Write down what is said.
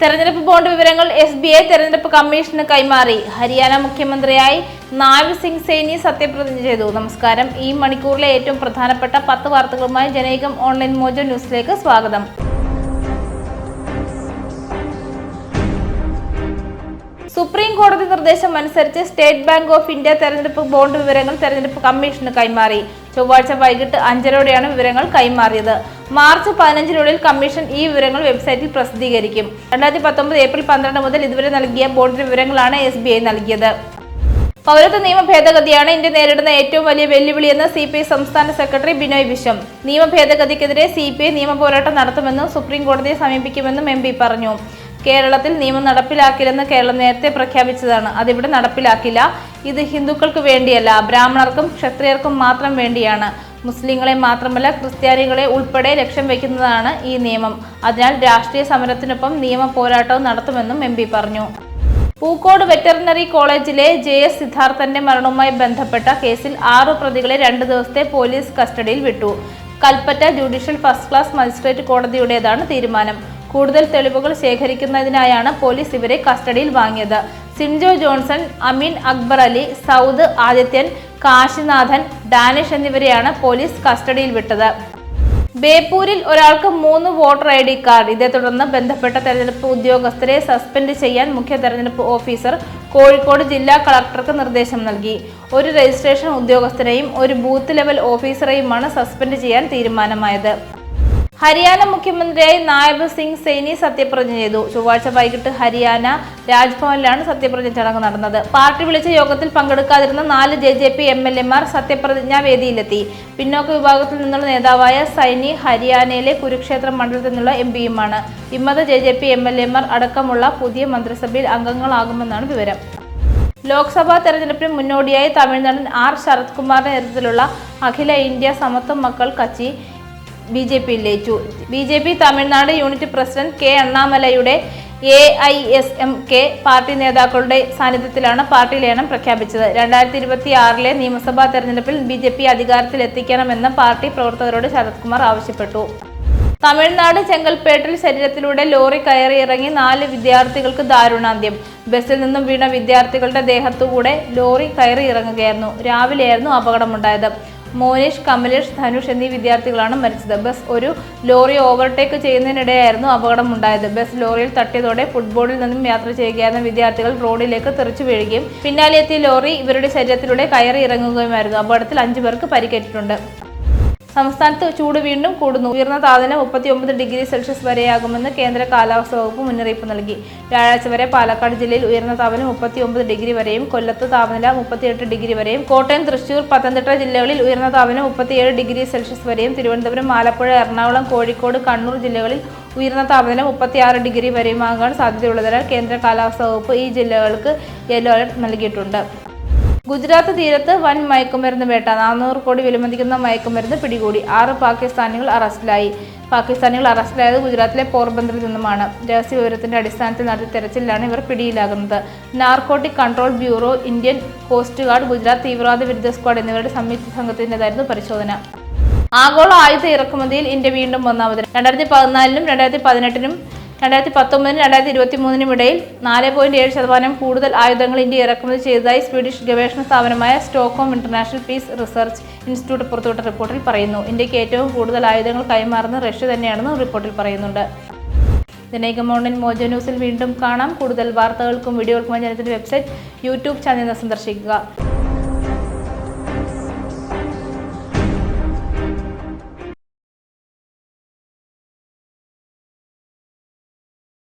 തെരഞ്ഞെടുപ്പ് ബോണ്ട് വിവരങ്ങൾ S B I തെരഞ്ഞെടുപ്പ് കമ്മീഷന് കൈമാറി. ഹരിയാന മുഖ്യമന്ത്രിയായി നായബ് സിംഗ് സേനി സത്യപ്രതിജ്ഞ ചെയ്തു. നമസ്കാരം. ഈ മണിക്കൂറിലെ ഏറ്റവും പ്രധാനപ്പെട്ട പത്ത് വാർത്തകളുമായി ജനൈകം ഓൺലൈൻ മോജോ ന്യൂസിലേക്ക് സ്വാഗതം. സുപ്രീം കോടതി നിർദ്ദേശം അനുസരിച്ച് സ്റ്റേറ്റ് ബാങ്ക് ഓഫ് ഇന്ത്യ തെരഞ്ഞെടുപ്പ് ബോണ്ട് വിവരങ്ങൾ തെരഞ്ഞെടുപ്പ് കമ്മീഷന് കൈമാറി. ചൊവ്വാഴ്ച വൈകിട്ട് അഞ്ചരോടെയാണ് വിവരങ്ങൾ കൈമാറിയത്. മാർച്ച് പതിനഞ്ചിനുള്ളിൽ കമ്മീഷൻ ഈ വിവരങ്ങൾ വെബ്സൈറ്റിൽ പ്രസിദ്ധീകരിക്കും. രണ്ടായിരത്തി പത്തൊമ്പത് ഏപ്രിൽ പന്ത്രണ്ട് മുതൽ ഇതുവരെ നൽകിയ ബോണ്ടിന്റെ വിവരങ്ങളാണ് എസ് ബി ഐ നൽകിയത്. പൗരത്വ നിയമ ഭേദഗതിയാണ് ഇന്ത്യ നേരിടുന്ന ഏറ്റവും വലിയ വെല്ലുവിളിയെന്ന് സി പി ഐ സംസ്ഥാന സെക്രട്ടറി ബിനോയ് വിശ്വം. നിയമ ഭേദഗതിക്കെതിരെ സി പി ഐ നിയമ പോരാട്ടം നടത്തുമെന്നും സുപ്രീം കോടതിയെ സമീപിക്കുമെന്നും എം പി പറഞ്ഞു. കേരളത്തിൽ നിയമം നടപ്പിലാക്കില്ലെന്ന് കേരളം നേരത്തെ പ്രഖ്യാപിച്ചതാണ്. അതിവിടെ നടപ്പിലാക്കില്ല. ഇത് ഹിന്ദുക്കൾക്ക് വേണ്ടിയല്ല ബ്രാഹ്മണർക്കും ക്ഷത്രിയർക്കും മാത്രം വേണ്ടിയാണ്. മുസ്ലിങ്ങളെ മാത്രമല്ല ക്രിസ്ത്യാനികളെ ഉൾപ്പെടെ ലക്ഷ്യം വയ്ക്കുന്നതാണ് ഈ നിയമം. അതിനാൽ രാഷ്ട്രീയ സമരത്തിനൊപ്പം നിയമ പോരാട്ടവും നടത്തുമെന്നും എം പറഞ്ഞു. പൂക്കോട് വെറ്ററിനറി കോളേജിലെ ജെ എസ് സിദ്ധാർത്ഥന്റെ മരണവുമായി ബന്ധപ്പെട്ട കേസിൽ ആറു പ്രതികളെ രണ്ട് ദിവസത്തെ പോലീസ് കസ്റ്റഡിയിൽ വിട്ടു. Kalpetta judicial first class magistrate കോടതിയുടേതാണ് തീരുമാനം. കൂടുതൽ തെളിവുകൾ ശേഖരിക്കുന്നതിനായാണ് പോലീസ് ഇവരെ കസ്റ്റഡിയിൽ വാങ്ങിയത്. സിൻജോ ജോൺസൺ അമീൻ അക്ബർ അലി സൗദ് ആദിത്യൻ കാശിനാഥൻ ഡാനിഷ് എന്നിവരെയാണ് പോലീസ് കസ്റ്റഡിയിൽ വിട്ടത്. ബേപ്പൂരിൽ ഒരാൾക്ക് മൂന്ന് വോട്ടർ ഐ ഡി കാർഡ്. ഇതേ തുടർന്ന് ബന്ധപ്പെട്ട തെരഞ്ഞെടുപ്പ് ഉദ്യോഗസ്ഥരെ സസ്പെൻഡ് ചെയ്യാൻ മുഖ്യ തെരഞ്ഞെടുപ്പ് ഓഫീസർ കോഴിക്കോട് ജില്ലാ കളക്ടർക്ക് നിർദ്ദേശം നൽകി. ഒരു രജിസ്ട്രേഷൻ ഉദ്യോഗസ്ഥരെയും ഒരു ബൂത്ത് ലെവൽ ഓഫീസറെയുമാണ് സസ്പെൻഡ് ചെയ്യാൻ തീരുമാനമായത്. ഹരിയാന മുഖ്യമന്ത്രിയായി നായബ് സിംഗ് സൈനി സത്യപ്രതിജ്ഞ ചെയ്തു. ചൊവ്വാഴ്ച വൈകിട്ട് ഹരിയാന രാജ്ഭവനിലാണ് സത്യപ്രതിജ്ഞ ചടങ്ങ് നടന്നത്. പാർട്ടി വിളിച്ച യോഗത്തിൽ പങ്കെടുക്കാതിരുന്ന നാല് J J P M L എമാർ സത്യപ്രതിജ്ഞാ വേദിയിലെത്തി. പിന്നോക്ക വിഭാഗത്തിൽ നിന്നുള്ള നേതാവായ സൈനി ഹരിയാനയിലെ കുരുക്ഷേത്ര മണ്ഡലത്തിൽ നിന്നുള്ള എം പിയുമാണ്. വിമത J J P M L എമാർ അടക്കമുള്ള പുതിയ മന്ത്രിസഭയിൽ അംഗങ്ങളാകുമെന്നാണ് വിവരം. ലോക്സഭാ തെരഞ്ഞെടുപ്പിന് മുന്നോടിയായി തമിഴ്നാടൻ ആർ ശരത്കുമാറിന്റെ നേതൃത്വത്തിലുള്ള അഖില India Samathuva Makkal Katchi B J P ലയിച്ചു B J P Tamil Nadu unit president K അണ്ണാമലയുടെ A I S M K party നേതാക്കളുടെ സാന്നിധ്യത്തിലാണ് പാർട്ടി ലയനം പ്രഖ്യാപിച്ചത്. രണ്ടായിരത്തി ഇരുപത്തി ആറിലെ നിയമസഭാ തെരഞ്ഞെടുപ്പിൽ ബി ജെ പി അധികാരത്തിൽ എത്തിക്കണമെന്ന് പാർട്ടി പ്രവർത്തകരോട് ശരത് കുമാർ ആവശ്യപ്പെട്ടു. തമിഴ്നാട് ചെങ്കൽപ്പേട്ടിൽ ശരീരത്തിലൂടെ ലോറി കയറി ഇറങ്ങി നാല് വിദ്യാർത്ഥികൾക്ക് ദാരുണാന്ത്യം. ബസ്സിൽ നിന്നും വീണ വിദ്യാർത്ഥികളുടെ ദേഹത്തുകൂടെ ലോറി കയറി ഇറങ്ങുകയായിരുന്നു. രാവിലെയായിരുന്നു അപകടമുണ്ടായത്. മോനീഷ് കമലേഷ് ധനുഷ് എന്നീ വിദ്യാർത്ഥികളാണ് മരിച്ചത്. ബസ് ഒരു ലോറി ഓവർടേക്ക് ചെയ്യുന്നതിനിടെയായിരുന്നു അപകടമുണ്ടായത്. ബസ് ലോറിയിൽ തട്ടിയതോടെ ഫുട്ബോളിൽ നിന്നും യാത്ര ചെയ്യുകയായിരുന്ന വിദ്യാർത്ഥികൾ റോഡിലേക്ക് തെറിച്ചു വീഴുകയും പിന്നാലെ എത്തിയ ലോറി ഇവരുടെ ശരീരത്തിലൂടെ കയറി ഇറങ്ങുകയുമായിരുന്നു. അപകടത്തിൽ അഞ്ചു പേർക്ക് പരിക്കേറ്റിട്ടുണ്ട്. സംസ്ഥാനത്ത് ചൂട് വീണ്ടും കൂടുന്നു. ഉയർന്ന താപനില മുപ്പത്തി ഒമ്പത് ഡിഗ്രി സെൽഷ്യസ് വരെയാകുമെന്ന് കേന്ദ്ര കാലാവസ്ഥാ വകുപ്പ് മുന്നറിയിപ്പ് നൽകി. വ്യാഴാഴ്ച വരെ പാലക്കാട് ജില്ലയിൽ ഉയർന്ന താപനില മുപ്പത്തി ഒമ്പത് ഡിഗ്രി വരെയും കൊല്ലത്ത് താപനില മുപ്പത്തിയെട്ട് ഡിഗ്രി വരെയും കോട്ടയം തൃശൂർ പത്തനംതിട്ട ജില്ലകളിൽ ഉയർന്ന താപനില മുപ്പത്തിയേഴ് ഡിഗ്രി സെൽഷ്യസ് വരെയും തിരുവനന്തപുരം ആലപ്പുഴ എറണാകുളം കോഴിക്കോട് കണ്ണൂർ ജില്ലകളിൽ ഉയർന്ന താപനില മുപ്പത്തിയാറ് ഡിഗ്രി വരെയുമാകാൻ സാധ്യതയുള്ളതിനാൽ കേന്ദ്ര കാലാവസ്ഥാ വകുപ്പ് ഈ ജില്ലകൾക്ക് യെല്ലോ അലർട്ട് നൽകിയിട്ടുണ്ട്. ഗുജറാത്ത് തീരത്ത് വൻ മയക്കുമരുന്ന് വേട്ട. നാനൂറ് കോടി വിലമതിക്കുന്ന മയക്കുമരുന്ന് പിടികൂടി. ആറ് പാകിസ്ഥാനികൾ അറസ്റ്റിലായി. പാകിസ്ഥാനികൾ അറസ്റ്റിലായത് ഗുജറാത്തിലെ പോർബന്തറിൽ നിന്നുമാണ്. രഹസ്യ വിവരത്തിന്റെ അടിസ്ഥാനത്തിൽ നടത്തിയ തെരച്ചിലാണ് ഇവർ പിടിയിലാകുന്നത്. Narcotic control bureau Indian coast guard Gujarat തീവ്രവാദ വിരുദ്ധ സ്ക്വാഡ് എന്നിവരുടെ സംയുക്ത സംഘത്തിന്റെതായിരുന്നു പരിശോധന. ആഗോള ആയുധ ഇറക്കുമതിയിൽ ഇന്ത്യ വീണ്ടും ഒന്നാമത് രണ്ടായിരത്തി പതിനാലിനും രണ്ടായിരത്തി പതിനെട്ടിനും രണ്ടായിരത്തി പത്തൊമ്പതിനും രണ്ടായിരത്തി ഇരുപത്തി മൂന്നിനും ഇടയിൽ നാല് പോയിന്റ് ഏഴ് ശതമാനം കൂടുതൽ ആയുധങ്ങൾ ഇന്ത്യ ഇറക്കുമതി ചെയ്തതായി സ്വീഡിഷ് ഗവേഷണ സ്ഥാപനമായ Stockholm International Peace Research Institute പുറത്തുവിട്ട റിപ്പോർട്ടിൽ പറയുന്നു. ഇന്ത്യയ്ക്ക് ഏറ്റവും കൂടുതൽ ആയുധങ്ങൾ കൈമാറുന്നത് റഷ്യ തന്നെയാണെന്ന് റിപ്പോർട്ടിൽ പറയുന്നുണ്ട്. ദിനൈക മോണിൻ മോജോ ന്യൂസിൽ വീണ്ടും കാണാം. കൂടുതൽ വാർത്തകൾക്കും വീഡിയോകൾക്കും ജനത്തിന്റെ വെബ്സൈറ്റ് യൂട്യൂബ് ചാനൽ സന്ദർശിക്കുക.